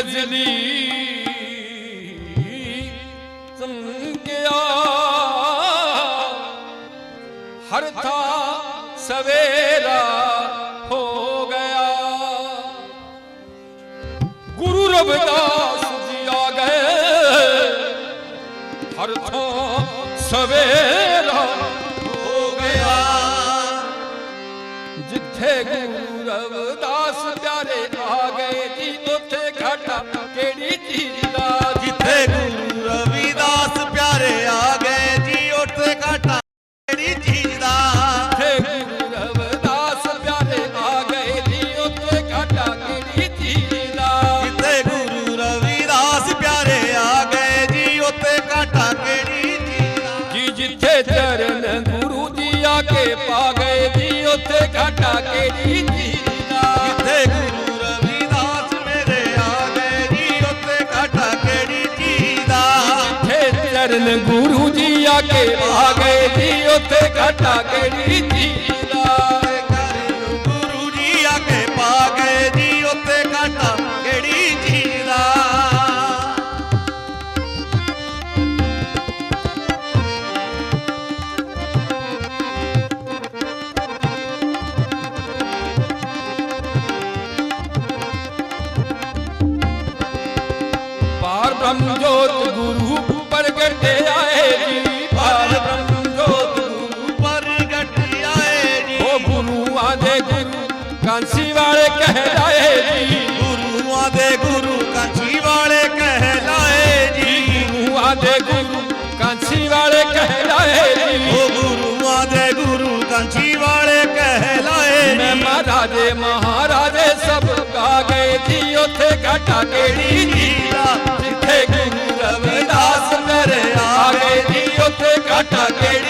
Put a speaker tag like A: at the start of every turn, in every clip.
A: ਅਜ਼ਲੀ ਸੰਗਿਆ ਹਰ ਥਾ ਸਵੇਰਾ ਹੋ ਗਿਆ ਗੁਰੂ ਰਵਿਦਾਸ ਜੀ ਆ ਗਏ ਹਰ ਥਾਂ ਸਵੇਰਾ ਹੋ ਗਿਆ ਜਿੱਥੇ ਗੁਰੂ ਰਵਿਦਾਸ ਪਿਆਰੇ
B: ਜਿੱਥੇ
A: ਚਰਨ ਗੁਰੂ ਜੀ ਆ ਕੇ ਪਾ ਗਏ ਜੀ ਉੱਥੇ ਘਾਟਾ ਕਿਹੜੀ ਦਾ
B: ਜਿੱਥੇ ਗੁਰੂ ਰਵਿਦਾਸ ਮੇਰੇ ਆ ਗਏ ਜੀ ਉੱਥੇ ਘਾਟਾ ਕਿਹੜੀ ਚੀਜ਼ ਦਾ
A: ਜਿੱਥੇ ਚਰਨ ਗੁਰੂ ਜੀ ਆ ਕੇ ਪਾ ਗਏ ਜੀ ਉੱਥੇ ਘਾਟਾ ਕਿਹੜੀ ਚੀਜ਼ ਜੋਤ ਗੁਰੂ ਪ੍ਰਗਟ ਆਏ ਜੀ। ਪਾਰ ਬ੍ਰਹਮ ਜੋਤ ਗੁਰੂ
B: ਪ੍ਰਗਟ ਆਏ ਜੀ।
A: ਉਹ ਗੁਰੂਆਂ ਦੇ ਗੁਰੂ ਕਾਂਸੀ ਵਾਲੇ ਕਹਿ ਜਾਏ ਜੀ।
B: ਗੁਰੂਆਂ ਦੇ ਗੁਰੂ ਕਾਂਚੀ ਵਾਲੇ ਕਹਿਲਾਏ ਜੀ।
A: ਗੁਰੂਆਂ ਦੇ ਗੁਰੂ ਕਾਂਸੀ ਵਾਲੇ ਕਹਿ ਜਾਏ ਜੀ।
B: ਉਹ ਗੁਰੂਆਂ ਦੇ ਗੁਰੂ ਕਾਂਚੀ ਵਾਲੇ ਕਹਿਲਾਏ
A: ਮੈਂ
B: ਜੀ
A: ਮਹਾਰਾਜੇ ਮਹਾਰਾਜੇ ਸਭ ਗਾ ਗਏ ਜੀ। ਉੱਥੇ ਘਾਟਾ ਕਿਹੜੀ ਉੱਥੇ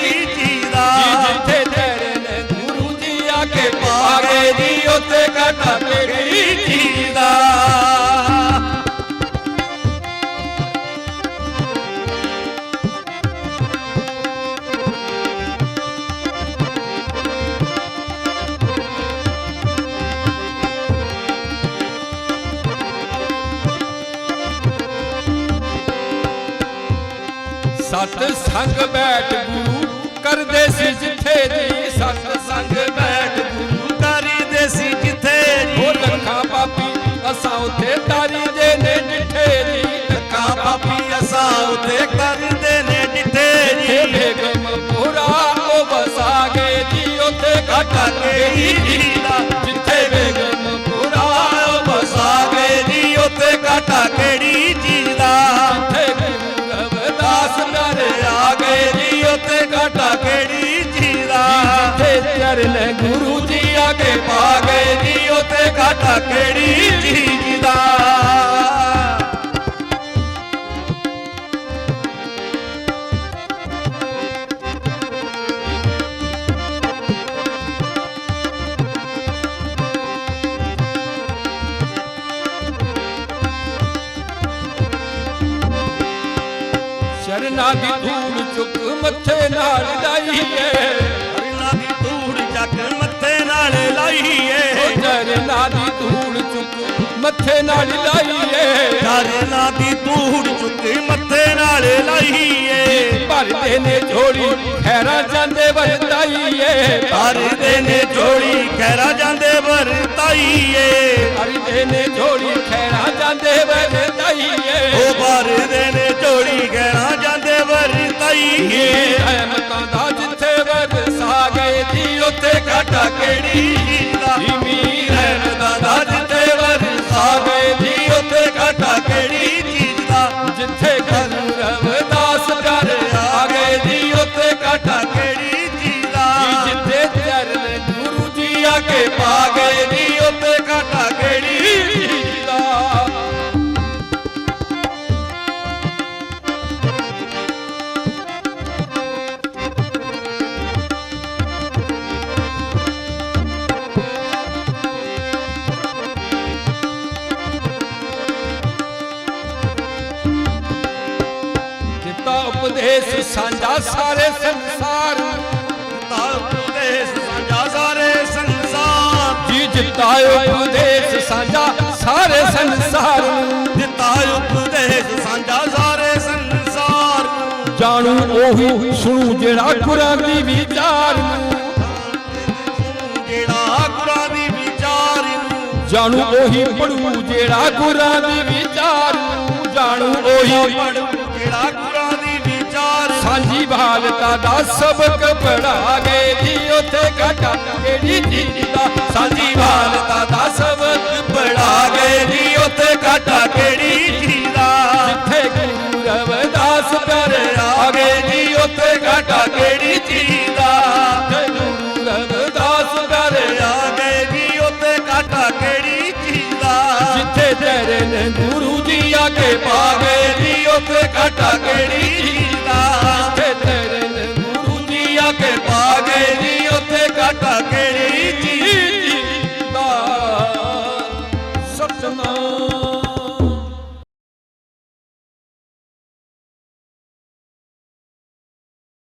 A: ਸਤ ਸੰਗ ਬੈਠ ਗੁਰੂ ਕਰਦੇ ਸੀ ਜਿੱਥੇ ਜੀ ਸਤ ਸੰਗ ਬੈਠ ਗੁਰੂ
B: ਕਰੀਦੇ ਸੀ ਜਿੱਥੇ ਜੀ।
A: ਉਹ ਲੱਖਾਂ ਪਾਪੀ ਅਸਾਂ ਉੱਥੇ ਤਾਰੀ ਦੇ ਨੇ ਜਿੱਥੇ ਜੀ। ਲੱਖਾਂ
B: ਪਾਪੀ ਅਸਾਂ ਉਤੇ ਕਰਦੇ ਨੇ ਡਿੱਠੇ
A: ਜਿੱਥੇ
B: ਜੀ।
A: ਬੇਗਮ ਪੂਰਾ ਉਹ ਵਸਾ ਗਏ ਜੀ ਉੱਥੇ ਘਾਟਾ ਕਿਹੜੀ ਜੀ
B: ਘਾਟਾ ਕਿਹੜੀ ਚੀਜ਼ ਦਾ
A: ਸ਼ਰਨਾ ਦੀ ਧੂੜ ਚੁੱਕ ਮੱਥੇ ਨਾਲ ਲਾਈਏ।
B: ਸ਼ਰਨਾ ਦੀ ਧੂੜ ਚੱਕ ਮੱਥੇ ਨਾਲ ਲਾਈਏ।
A: ਚਰਨਾ ਦੀ ਧੂੜ ਚੁੱਕ ਮੱਥੇ ਨਾਲ ਲਾਈਏ।
B: ਹਰਨਾ ਦੀ ਧੂੜ ਚੁੱਕ ਮੱਥੇ ਨਾਲ ਲਾਈਏ।
A: ਭਰਦੇ ਨੇ ਝੋਲੀ ਖੈਰਾਂ ਜਾਂਦੇ ਵਰਤਾਈਏ।
B: ਹਰਦੇ ਨੇ ਝੋਲੀ ਖੈਰਾ ਜਾਂਦੇ ਵਰਤਾਈਏ।
A: ਭਰਦੇ ਨੇ ਝੋਲੀ ਖੈਰਾਂ ਜਾਂਦੇ ਵਰਤਾਈਏ।
B: ਉਹ ਭਰਦੇ ਨੇ ਝੋਲੀ ਖੈਰਾ ਜਾਂਦੇ ਵਰਤਾਈਏ।
A: ਰਹਿਮਤਾਂ ਦਾ ਜਿੱਥੇ ਵਰਸਾ ਗਏ ਜੀ ਉੱਥੇ ਘਾਟਾ ਕਿਹੜੀ ਉਪਦੇਸ਼ ਸਾਂਝਾ ਸਾਰੇ ਸੰਸਾਰ।
B: ਤਾ ਉਪਦੇਸ਼ ਸਾਂਝਾ ਸਾਰੇ ਸੰਸਾਰ
A: ਜੀ ਜਿੱਤ ਉਪਦੇਸ਼ ਸਾਂਝਾ ਸਾਰੇ ਸੰਸਾਰ।
B: ਦਿੱਤਾ ਉਪਦੇਸ਼ ਸਾਂਝਾ ਸਾਰੇ ਸੰਸਾਰ।
A: ਜਾਣੂ ਉਹੀ ਸੁਣੂ ਜਿਹੜਾ ਗੁਰਾਂ ਦੀ ਵਿਚਾਰ
B: ਜਿਹੜਾ ਦੀ ਵਿਚਾਰ
A: ਜਾਣੂ ਉਹੀ ਪੜੂ ਜਿਹੜਾ ਗੁਰਾਂ ਦੀ ਵਿਚਾਰ ਜਾਣੂ ਉਹੀ
B: ਪੜੂ
A: ਸਾਂਝੀ ਬਾਲਤਾ ਦਾ ਸਬਕ ਪੜਾ ਗਏ ਜੀ, ਉੱਥੇ ਘਾਟਾ ਕਿਹੜੀ ਚੀਜ਼ ਦਾ? ਸਾਂਝੀ ਬਾਲਤਾ ਦਾ ਸਬਕ
B: ਪੜਾ ਗਏ ਜੀ, ਉੱਥੇ ਘਾਟਾ ਕਿਹੜੀ ਚੀਜ਼ ਦਾ?
A: ਜਿੱਥੇ ਗੁਰੂ ਰਵਿਦਾਸ ਪਿਆਰੇ ਆ ਗਏ ਜੀ, ਉੱਥੇ ਘਾਟਾ
B: ਕਿਹੜੀ ਚੀਜ਼ ਦਾ?
A: ਗੁਰੂ ਰਵਿਦਾਸ ਪਿਆਰੇ ਆ
B: ਗਏ ਜੀ, ਉੱਥੇ ਘਾਟਾ ਕਿਹੜੀ ਚੀਜ਼ ਦਾ?
A: ਜਿੱਥੇ ਤੇਰੇ ਗੁਰੂ ਜੀ ਆ ਕੇ ਪਾ ਗਏ
B: ਗਏ ਜੀ, ਉੱਥੇ ਘਾਟਾ ਕਿਹੜੀ